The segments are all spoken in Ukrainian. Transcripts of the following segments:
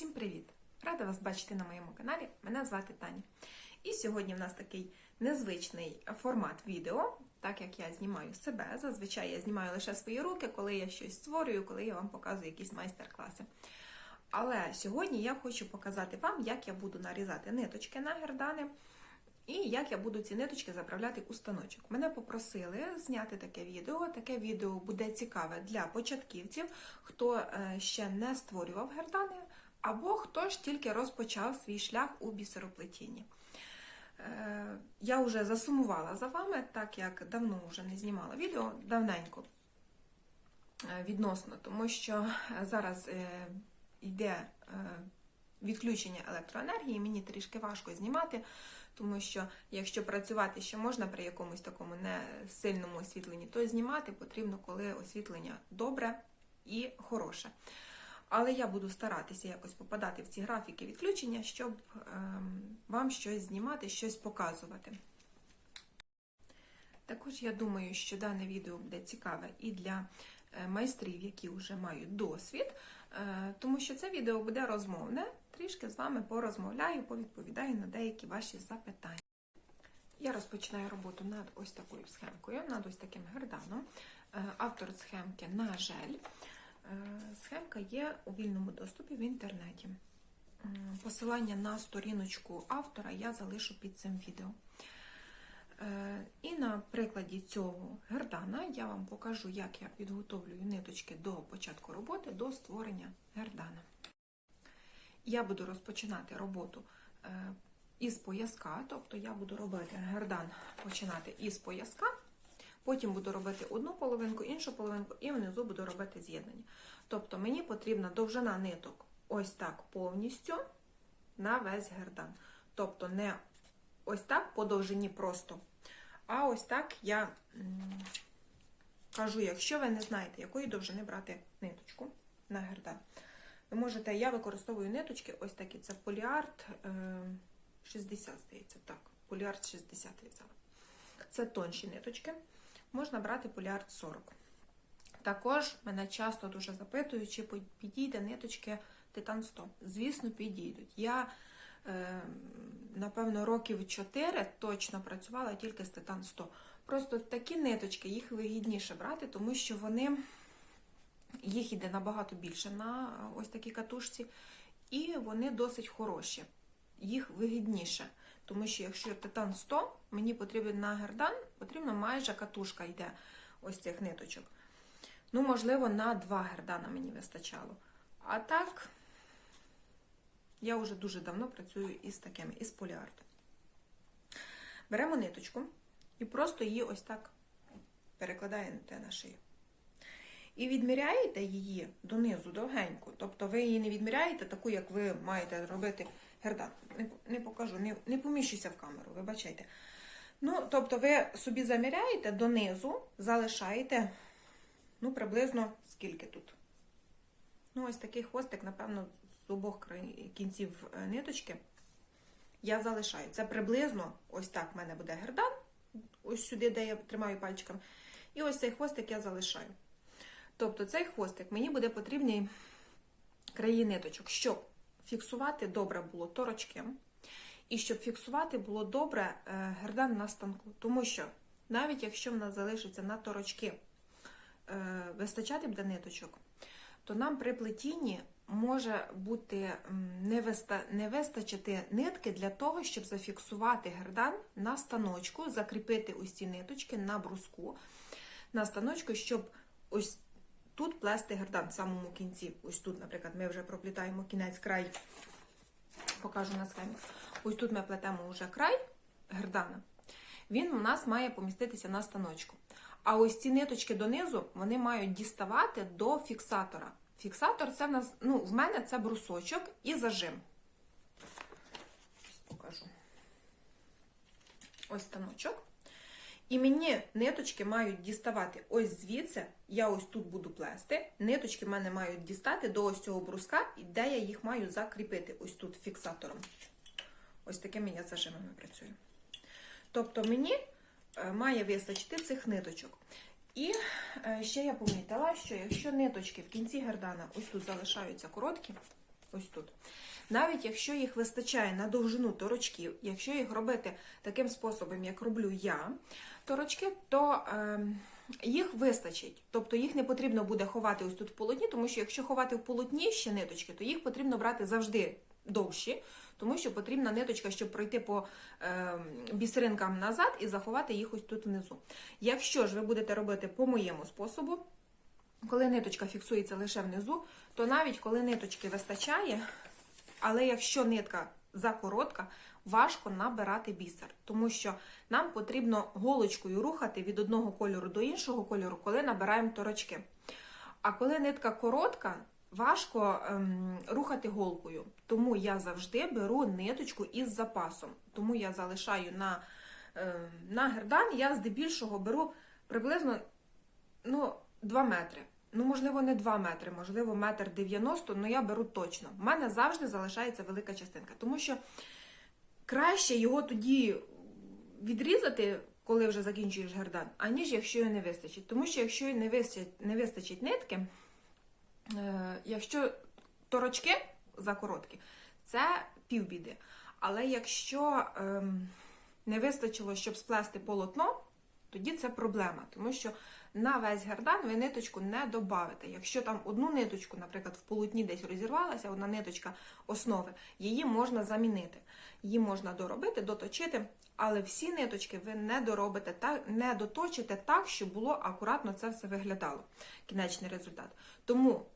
Всім привіт! Рада вас бачити на моєму каналі. Мене звати Таня. І сьогодні в нас такий незвичний формат відео, так як я знімаю себе. Зазвичай я знімаю лише свої руки, коли я щось створюю, коли я вам показую якісь майстер-класи. Але сьогодні я хочу показати вам, як я буду нарізати ниточки на гердани. І як я буду ці ниточки заправляти у станочок. Мене попросили зняти таке відео. Таке відео буде цікаве для початківців, хто е, ще не створював гердани, або хто ж тільки розпочав свій шлях у бісероплетінні. Е, Я вже засумувала за вами, так як давно вже не знімала відео, давненько е, відносно, тому що зараз е, йде відключення електроенергії, мені трішки важко знімати. Тому що якщо працювати ще можна при якомусь такому не сильному освітленні, то знімати потрібно, коли освітлення добре і хороше. Але я буду старатися якось попадати в ці графіки відключення, щоб ем, вам щось знімати, щось показувати. Також я думаю, що дане відео буде цікаве і для е, майстрів, які вже мають досвід, е, тому що це відео буде розмовне. Трішки з вами порозмовляю, повідповідаю на деякі ваші запитання. Я розпочинаю роботу над ось такою схемкою, над ось таким герданом. Е, Автор схемки на жаль. Схемка є у вільному доступі в інтернеті. Посилання на сторіночку автора я залишу під цим відео. І на прикладі цього гердана я вам покажу, як я підготовлюю ниточки до початку роботи, до створення гердана. Я буду розпочинати роботу із пояска, тобто я буду робити гердан починати із пояска, потім буду робити одну половинку, іншу половинку, і внизу буду робити з'єднання. Тобто мені потрібна довжина ниток ось так повністю на весь гердан. Тобто не ось так по довжині просто. А ось так я кажу, якщо ви не знаєте, якої довжини брати ниточку на гердан, ви можете, я використовую ниточки, ось такі, це поліарт 60, здається, так, поліарт 60 я взяла. Це тонші ниточки. Можна брати поліарт 40. Також мене часто дуже запитують, чи підійде ниточки Титан 100. Звісно, підійдуть. Я напевно, років 4 точно працювала тільки з Титан 100. Просто такі ниточки, їх вигідніше брати, тому що вони, їх іде набагато більше на ось такій катушці, і вони досить хороші. Їх вигідніше. Тому що якщо Титан 100, мені потрібен на гердан, потрібно майже катушка йде ось цих ниточок. Ну, можливо, на два гердана мені вистачало. А так. Я вже дуже давно працюю із такими, із поліартом. Беремо ниточку і просто її ось так перекладаєте на шию. І відміряєте її донизу довгенько. Тобто ви її не відміряєте таку, як ви маєте робити гердан. Не, не покажу, не, не поміщуся в камеру, вибачайте. Ну, тобто, ви собі заміряєте донизу, залишаєте, ну, приблизно скільки тут. Ну, ось такий хвостик, напевно, з обох кінців е, ниточки я залишаю. Це приблизно ось так в мене буде гердан, ось сюди, де я тримаю пальчиком. І ось цей хвостик я залишаю. Тобто цей хвостик мені буде потрібні краї ниточок, щоб фіксувати добре було торочки, і щоб фіксувати було добре е, гердан на станку. Тому що навіть якщо в нас залишиться на торочки е, вистачати буде ниточок, то нам при плетінні може бути не вистачити нитки для того, щоб зафіксувати гердан на станочку, закріпити ось ці ниточки на бруску на станочку, щоб ось тут плести гердан в самому кінці. Ось тут, наприклад, ми вже проплітаємо кінець край, покажу на схемі. Ось тут ми плетемо вже край гердана. Він у нас має поміститися на станочку. А ось ці ниточки донизу вони мають діставати до фіксатора. Фіксатор це в нас, ну, в мене це брусочок і зажим. Ось покажу. Ось станочок. І мені ниточки мають діставати ось звідси, я ось тут буду плести. Ниточки в мене мають дістати до ось цього бруска, де я їх маю закріпити ось тут фіксатором. Ось такими я зажимами працюю. Тобто мені е, має вистачити цих ниточок. І е, ще я помітила, що якщо ниточки в кінці гердана ось тут залишаються короткі, ось тут. Навіть якщо їх вистачає на довжину торочків, якщо їх робити таким способом, як роблю я, торочки, то е, їх вистачить. Тобто їх не потрібно буде ховати ось тут в полотні, тому що якщо ховати в полотні ще ниточки, то їх потрібно брати завжди довші, тому що потрібна ниточка, щоб пройти по е, бісеринкам назад і заховати їх ось тут внизу. Якщо ж ви будете робити по моєму способу, коли ниточка фіксується лише внизу, то навіть коли ниточки вистачає, але якщо нитка закоротка, важко набирати бісер, тому що нам потрібно голочкою рухати від одного кольору до іншого кольору, коли набираємо торочки. А коли нитка коротка, важко ем, рухати голкою. Тому я завжди беру ниточку із запасом. Тому я залишаю на, ем, на гердан, я здебільшого беру приблизно ну, 2 метри. Ну, можливо, не 2 метри, можливо, метр 90, але я беру точно. У мене завжди залишається велика частинка, тому що краще його тоді відрізати, коли вже закінчуєш гердан, аніж якщо його не вистачить. Тому що якщо не вистачить, не вистачить нитки, якщо торочки закороткі, це півбіди. Але якщо ем, не вистачило, щоб сплести полотно, тоді це проблема, тому що на весь гердан ви ниточку не додавите. Якщо там одну ниточку, наприклад, в полотні десь розірвалася, одна ниточка основи, її можна замінити. Її можна доробити, доточити, але всі ниточки ви не доробите, так, не доточите так, щоб було акуратно це все виглядало. Кінечний результат. Тому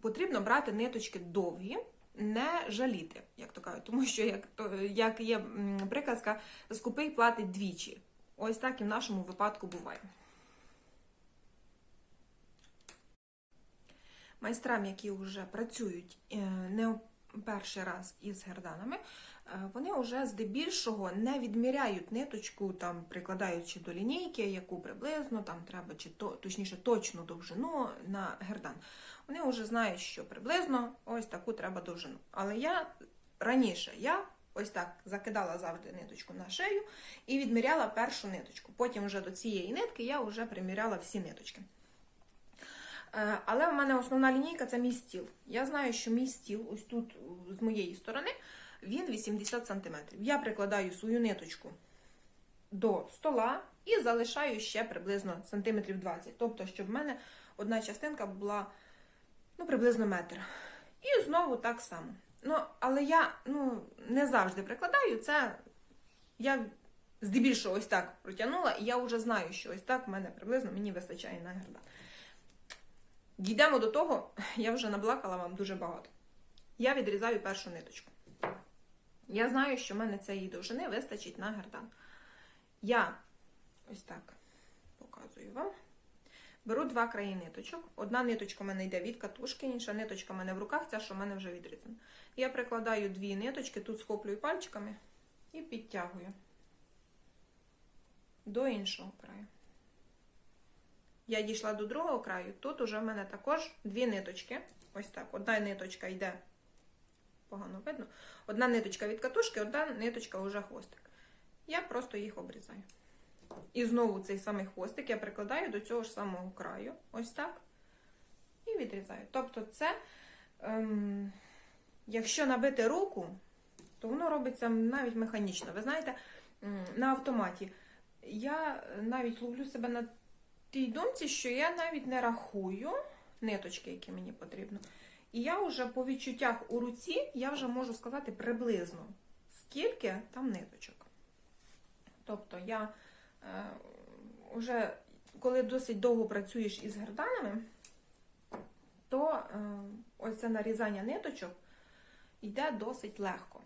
потрібно брати ниточки довгі. Не жаліти, як то кажуть, тому що як то як є приказка, скупий платить двічі. Ось так і в нашому випадку буває. Майстрам, які вже працюють е, не перший раз із герданами, вони вже здебільшого не відміряють ниточку, там прикладаючи до лінійки, яку приблизно там треба, чи то точніше точну довжину на гердан. Вони вже знають, що приблизно ось таку треба довжину. Але я раніше я ось так закидала завжди ниточку на шею і відміряла першу ниточку. Потім вже до цієї нитки я вже приміряла всі ниточки. Е, Але в мене основна лінійка це мій стіл. Я знаю, що мій стіл, ось тут з моєї сторони, він 80 см. Я прикладаю свою ниточку до стола і залишаю ще приблизно сантиметрів 20. Тобто, щоб в мене одна частинка була ну, приблизно метр. І знову так само. Ну, але я ну, не завжди прикладаю. Це я здебільшого ось так протягнула, і я вже знаю, що ось так в мене приблизно мені вистачає на гердан. Дійдемо до того, я вже наблакала вам дуже багато. Я відрізаю першу ниточку. Я знаю, що в мене цієї довжини вистачить на гердан. Я ось так показую вам. Беру два краї ниточок. Одна ниточка в мене йде від катушки, інша ниточка в мене в руках, ця, що в мене вже відрізана. Я прикладаю дві ниточки, тут схоплюю пальчиками і підтягую до іншого краю. Я дійшла до другого краю, тут уже в мене також дві ниточки. Ось так. Одна ниточка йде, погано видно. Одна ниточка від катушки, одна ниточка вже хвостик. Я просто їх обрізаю. І знову цей самий хвостик я прикладаю до цього ж самого краю. Ось так. І відрізаю. Тобто, це, ем, якщо набити руку, то воно робиться навіть механічно. Ви знаєте, на автоматі. Я навіть ловлю себе на тій думці, що я навіть не рахую ниточки, які мені потрібно. І я вже по відчуттях у руці я вже можу сказати приблизно, скільки там ниточок. Тобто я е, вже, коли досить довго працюєш із герданами, то е, ось це нарізання ниточок йде досить легко.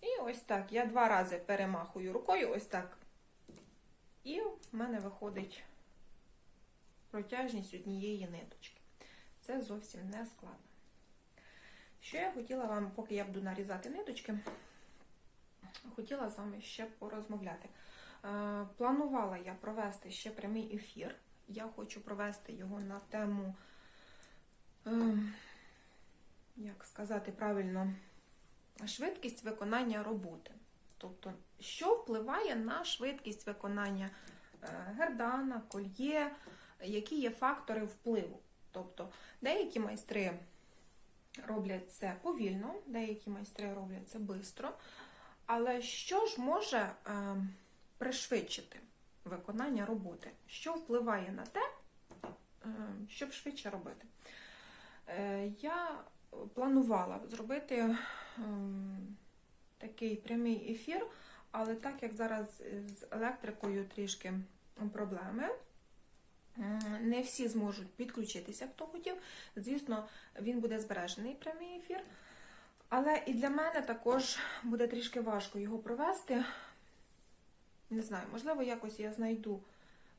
І ось так. Я два рази перемахую рукою, ось так. І в мене виходить протяжність однієї ниточки. Це зовсім не складно. Що я хотіла вам, поки я буду нарізати ниточки, хотіла з вами ще порозмовляти. Е, планувала я провести ще прямий ефір. Я хочу провести його на тему, е, як сказати правильно, швидкість виконання роботи. Тобто, що впливає на швидкість виконання е, гердана, кольє, які є фактори впливу. Тобто, деякі майстри роблять. це повільно, деякі майстри роблять це швидко. Але що ж може е, пришвидшити виконання роботи? Що впливає на те, е, щоб швидше робити? Е, я планувала зробити такий прямий ефір, але так як зараз з електрикою трішки проблеми, не всі зможуть підключитися, хто хотів. Звісно, він буде збережений прямий ефір. Але і для мене також буде трішки важко його провести. Не знаю, можливо, якось я знайду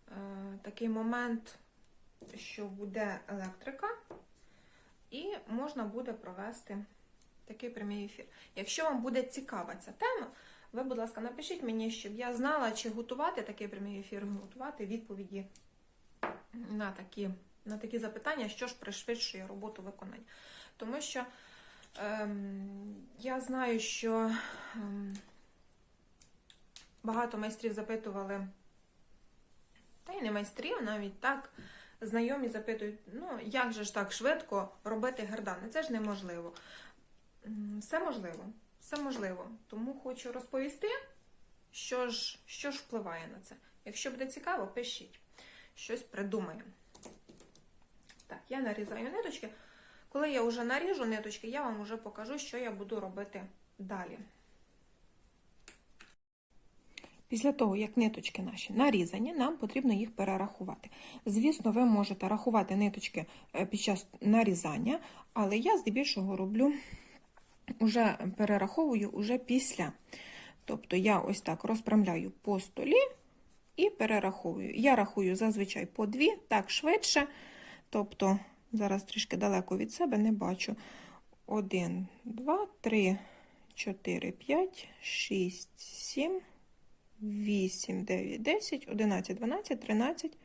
е, такий момент, що буде електрика, і можна буде провести такий прямий ефір. Якщо вам буде цікава ця тема, ви, будь ласка, напишіть мені, щоб я знала, чи готувати такий прямий ефір, готувати відповіді на такі, на такі запитання, що ж пришвидшує роботу виконання. Тому що ем, я знаю, що ем, багато майстрів запитували, та й не майстрів, навіть так, знайомі запитують, ну як же ж так швидко робити гердани? Це ж неможливо. Все можливо, все можливо. Тому хочу розповісти, що ж, що ж впливає на це. Якщо буде цікаво, пишіть. Щось придумаємо. Так, я нарізаю ниточки. Коли я вже наріжу ниточки, я вам вже покажу, що я буду робити далі. Після того, як ниточки наші нарізані, нам потрібно їх перерахувати. Звісно, ви можете рахувати ниточки е, під час нарізання, але я здебільшого роблю, уже перераховую уже після. Тобто я ось так розпрямляю по столі і перераховую. Я рахую зазвичай по дві, так швидше. Тобто, зараз трішки далеко від себе не бачу. 1, 2, 3, 4, 5, 6, 7, 8, 9, 10, 11, 12, 13,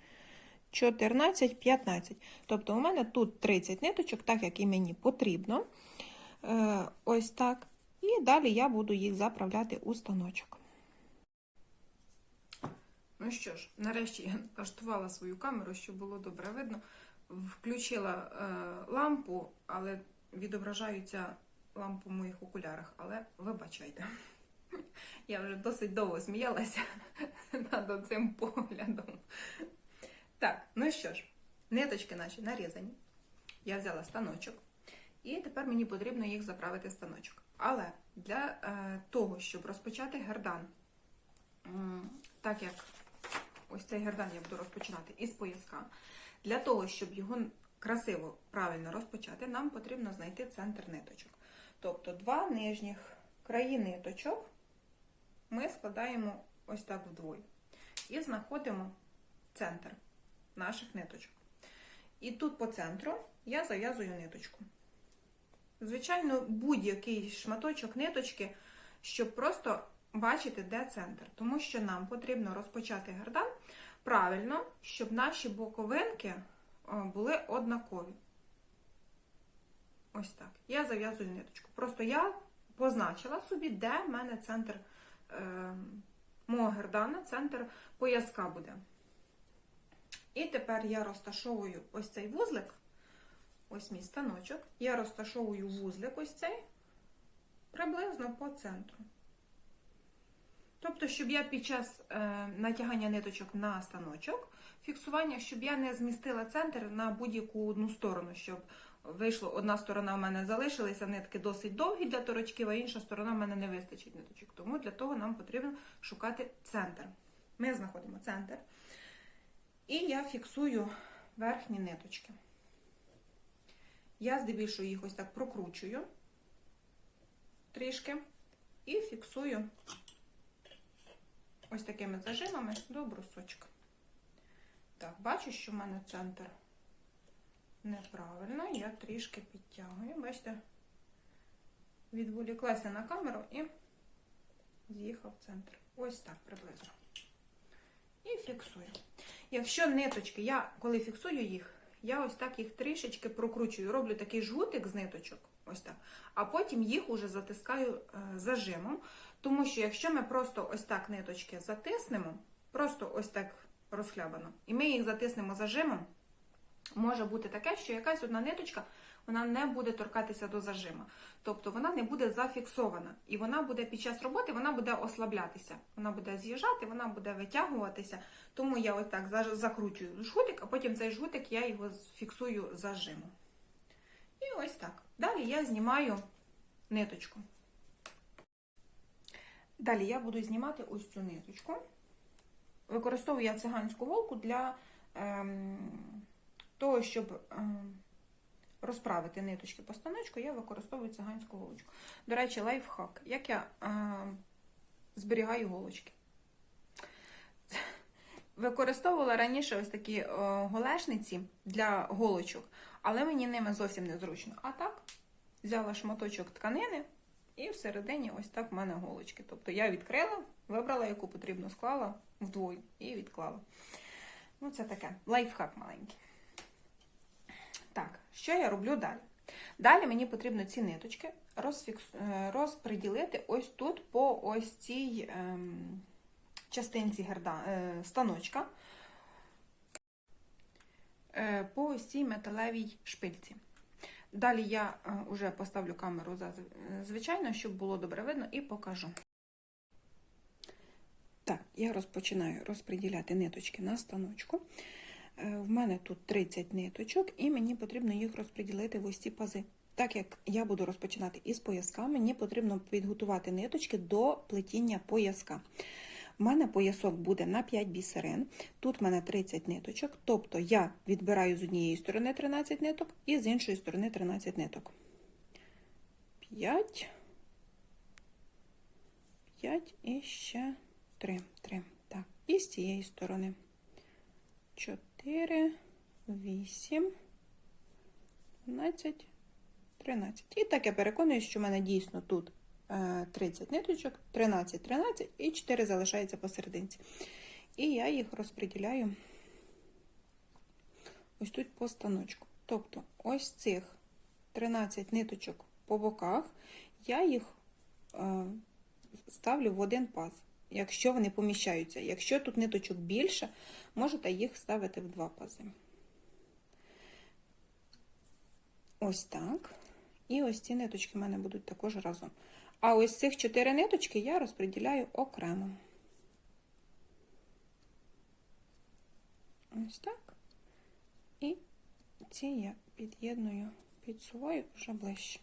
14, 15. Тобто у мене тут 30 ниточок, так як і мені потрібно. Е, Ось так. І далі я буду їх заправляти у станочок. Ну що ж, нарешті я налаштувала свою камеру, щоб було добре видно. Включила е, лампу, але відображаються лампу в моїх окулярах, але вибачайте. Я вже досить довго сміялася над цим поглядом. Так, ну що ж, ниточки наші нарізані. Я взяла станочок, і тепер мені потрібно їх заправити в станочок. Але для е, того, щоб розпочати гердан, так як ось цей гердан я буду розпочинати із пояска, для того, щоб його красиво, правильно розпочати, нам потрібно знайти центр ниточок. Тобто два нижніх краї ниточок ми складаємо ось так вдвоє. І знаходимо центр наших ниточок. І тут по центру я зав'язую ниточку. Звичайно, будь-який шматочок ниточки, щоб просто бачити, де центр. Тому що нам потрібно розпочати гердан правильно, щоб наші боковинки були однакові. Ось так. Я зав'язую ниточку. Просто я позначила собі, де в мене центр е, мого гердана, центр пояска буде. І тепер я розташовую ось цей вузлик, ось мій станочок, я розташовую вузлик ось цей приблизно по центру. Тобто, щоб я під час е, натягання ниточок на станочок, фіксування, щоб я не змістила центр на будь-яку одну сторону, щоб вийшло, одна сторона в мене залишилася, нитки досить довгі для торочків, а інша сторона в мене не вистачить ниточок. Тому для того нам потрібно шукати центр. Ми знаходимо центр. І я фіксую верхні ниточки. Я здебільшого їх ось так прокручую трішки і фіксую ось такими зажимами до брусочка. Так, бачу, що в мене центр неправильно, я трішки підтягую. Бачите, відволіклася на камеру і з'їхав центр. Ось так приблизно. І фіксую. Якщо ниточки, я коли фіксую їх, я ось так їх трішечки прокручую, роблю такий жгутик з ниточок, ось так, а потім їх уже затискаю е, зажимом. Тому що якщо ми просто ось так ниточки затиснемо, просто ось так розхлябано, і ми їх затиснемо зажимом, може бути таке, що якась одна ниточка вона не буде торкатися до зажима. Тобто вона не буде зафіксована. І вона буде під час роботи вона буде ослаблятися. Вона буде з'їжджати, вона буде витягуватися. Тому я ось так закручую жгутик, а потім цей жгутик я його фіксую зажимом. І ось так. Далі я знімаю ниточку. Далі я буду знімати ось цю ниточку. Використовую я циганську голку для ем, того, щоб ем, розправити ниточки по станочку, я використовую циганську голочку. До речі, лайфхак. Як я ем, зберігаю голочки? Використовувала раніше ось такі е, голешниці для голочок, але мені ними зовсім не зручно. А так, взяла шматочок тканини і всередині ось так в мене голочки. Тобто я відкрила, вибрала, яку потрібно, склала вдвоє і відклала. Ну, це таке лайфхак маленький. Так, що я роблю далі? Далі мені потрібно ці ниточки розфікс... е, розподілити ось тут по ось цій ем, частинці герда... е, станочка, е, по ось цій металевій шпильці. Далі я вже поставлю камеру за звичайно, щоб було добре видно, і покажу. Так, я розпочинаю розподіляти ниточки на станочку. Е, В мене тут 30 ниточок, і мені потрібно їх розподілити в ось ці пази. Так як я буду розпочинати із пояска, мені потрібно підготувати ниточки до плетіння пояска. У мене поясок буде на 5 бісерин, тут в мене 30 ниточок, тобто я відбираю з однієї сторони 13 ниток і з іншої сторони 13 ниток. 5, 5 і ще 3. 3. Так, і з цієї сторони. 4, 8, 12, 13. І так я переконую, що в мене дійсно тут 30 ниточок, 13, 13 і 4 залишається посерединці. І я їх розподіляю ось тут по станочку. Тобто, ось цих 13 ниточок по боках, я їх ставлю в один паз, якщо вони поміщаються. Якщо тут ниточок більше, можете їх ставити в два пази. Ось так. І ось ці ниточки в мене будуть також разом. А ось цих чотири ниточки я розподіляю окремо. Ось так. І ці я під'єдную, підсуваю вже ближче.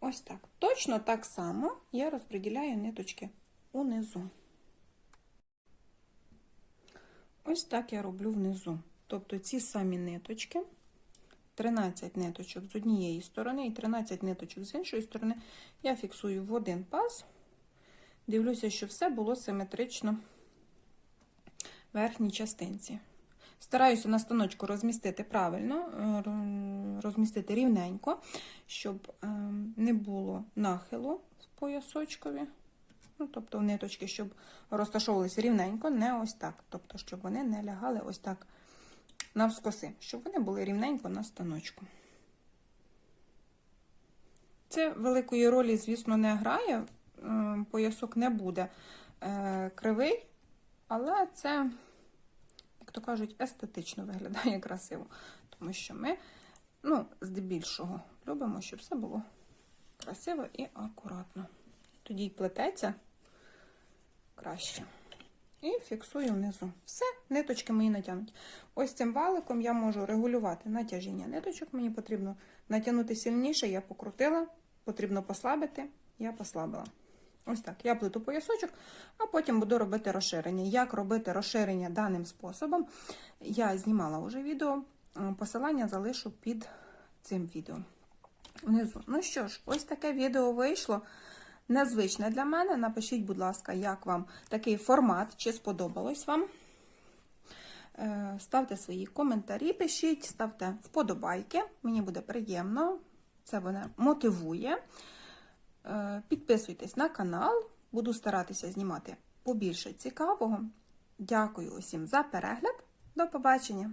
Ось так. Точно так само я розподіляю ниточки унизу. Ось так я роблю внизу. Тобто ці самі ниточки. 13 ниточок з однієї сторони і 13 ниточок з іншої сторони я фіксую в один паз. Дивлюся, що все було симетрично верхній частинці. Стараюся на станочку розмістити правильно, розмістити рівненько, щоб не було нахилу в поясочкові. Ну, тобто ниточки, щоб розташовувалися рівненько, не ось так. Тобто, щоб вони не лягали ось так навскоси, щоб вони були рівненько на станочку. Це великої ролі, звісно, не грає, поясок не буде е, кривий, але це, як то кажуть, естетично виглядає красиво. Тому що ми, ну, здебільшого, любимо, щоб все було красиво і акуратно. Тоді й плететься краще. І фіксую внизу. Все, ниточки мої натягнуті. Ось цим валиком я можу регулювати натяжіння ниточок. Мені потрібно натягнути сильніше, я покрутила, потрібно послабити, я послабила. Ось так. Я плету поясочок, а потім буду робити розширення. Як робити розширення даним способом, я знімала вже відео, посилання залишу під цим відео. Внизу. Ну що ж, ось таке відео вийшло незвичне для мене. Напишіть, будь ласка, як вам такий формат, чи сподобалось вам. Е, ставте свої коментарі, пишіть, ставте вподобайки. Мені буде приємно, це мене мотивує. Е, підписуйтесь на канал, буду старатися знімати побільше цікавого. Дякую усім за перегляд. До побачення!